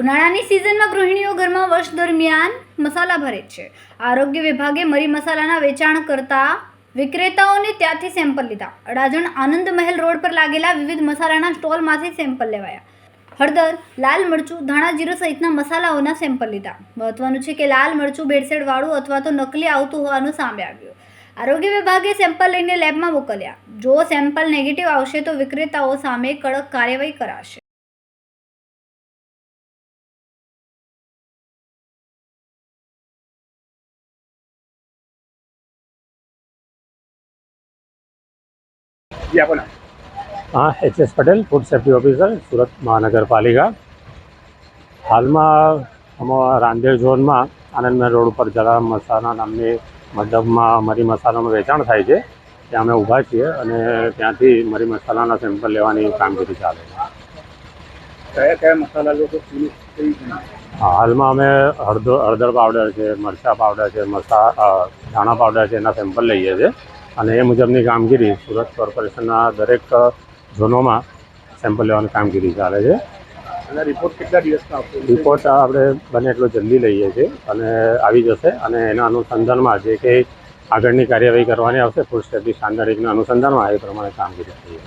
ઉનાળાની સિઝનમાં ગૃહિણીઓ ઘરમાં વર્ષ દરમિયાન મસાલા ભરે છે. આરોગ્ય વિભાગે મરી મસાલાના વેચાણ કરતા વિક્રેતાઓને ત્યાંથી સેમ્પલ લીધા. અડાજણ આનંદ મહેલ રોડ પર લાગેલા વિવિધ મસાલાના સ્ટોલમાંથી સેમ્પલ લેવાયા. હળદર, લાલ મરચું, ધાણા જીરું સહિતના મસાલાઓના સેમ્પલ લીધા. મહત્વનું છે કે લાલ મરચું ભેળસેળવાળું અથવા તો નકલી આવતું હોવાનું સામે આવ્યું. આરોગ્ય વિભાગે સેમ્પલ લઈને લેબમાં મોકલ્યા. જો સેમ્પલ નેગેટિવ આવશે તો વિક્રેતાઓ સામે કડક કાર્યવાહી કરાશે. જી બોલો. હા H S Patel food safety officer Surat મહાનગરપાલિકા. હાલમાં અમારા રાંદેર ઝોનમાં આનંદમહેલ રોડ ઉપર જરા મસાલા નામની મંડપમાં મરી મસાલાનું વેચાણ થાય છે. ત્યાં અમે ઊભા છીએ અને ત્યાંથી મરી મસાલાના સેમ્પલ લેવાની કામગીરી ચાલે છે. કયા કયા મસાલા લોકો હા, હાલમાં અમે હળદર હળદર પાવડર છે મરચાં પાવડર છે મસા ધાણા પાવડર છે એના સેમ્પલ લઈએ છીએ. અને એ મુજબની કામગીરી સુરત કોર્પોરેશનના દરેક ઝોનોમાં સેમ્પલ લેવાની કામગીરી ચાલે છે. અને રિપોર્ટ કેટલા દિવસમાં રિપોર્ટ આપણે બને એટલો જલ્દી લઈએ છીએ અને આવી જશે અને એના અનુસંધાનમાં જે કંઈ આગળની કાર્યવાહી કરવાની આવશે ફૂડ સેફ્ટી સ્ટાન્ડર્ડના અનુસંધાનમાં એ પ્રમાણે કામગીરી થઈએ